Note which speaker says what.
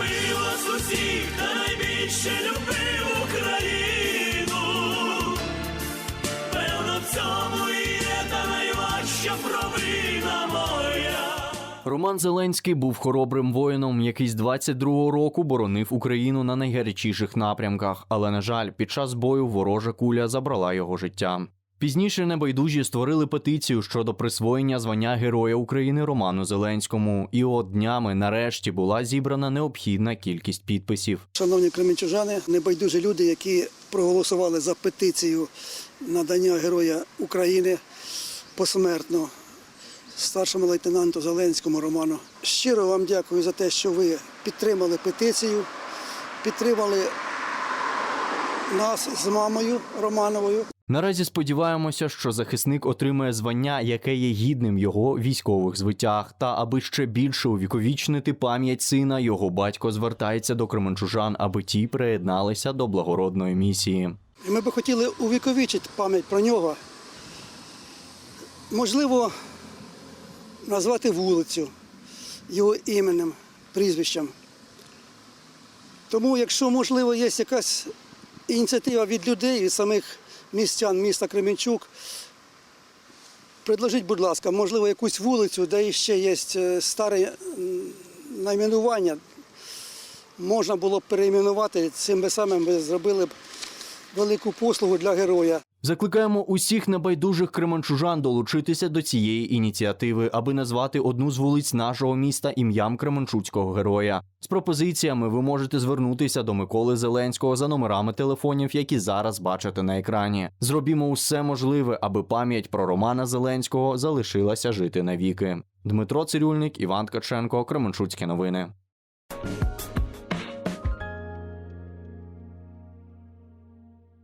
Speaker 1: любив вас усіх та найбільше любив Україну. Певно, в цьому і є та найважча провина моя.
Speaker 2: Роман Зеленський був хоробрим воїном, який з 22-го року боронив Україну на найгарячіших напрямках. Але на жаль, під час бою ворожа куля забрала його життя. Пізніше небайдужі створили петицію щодо присвоєння звання Героя України Роману Зеленському. І от днями нарешті була зібрана необхідна кількість підписів.
Speaker 3: Шановні кременчужани, небайдужі люди, які проголосували за петицію надання Героя України посмертно старшому лейтенанту Зеленському Роману. Щиро вам дякую за те, що ви підтримали петицію, підтримали нас з мамою Романовою.
Speaker 2: Наразі сподіваємося, що захисник отримає звання, яке є гідним його військових звитяг. Та аби ще більше увіковічнити пам'ять сина, його батько звертається до кременчужан, аби ті приєдналися до благородної місії.
Speaker 3: Ми би хотіли увіковічити пам'ять про нього. Можливо, назвати вулицю його іменем, прізвищем. Тому, якщо, можливо, є якась ініціатива від людей, від самих містян міста Кременчук, предложіть, будь ласка, можливо, якусь вулицю, де ще є е, старе найменування, можна було б перейменувати, цим би самим би зробили б велику послугу для героя.
Speaker 2: Закликаємо усіх небайдужих кременчужан долучитися до цієї ініціативи, аби назвати одну з вулиць нашого міста ім'ям Кременчуцького героя. З пропозиціями ви можете звернутися до Миколи Зеленського за номерами телефонів, які зараз бачите на екрані. Зробімо усе можливе, аби пам'ять про Романа Зеленського залишилася жити навіки. Дмитро Цирюльник, Іван Ткаченко, Кременчуцькі новини.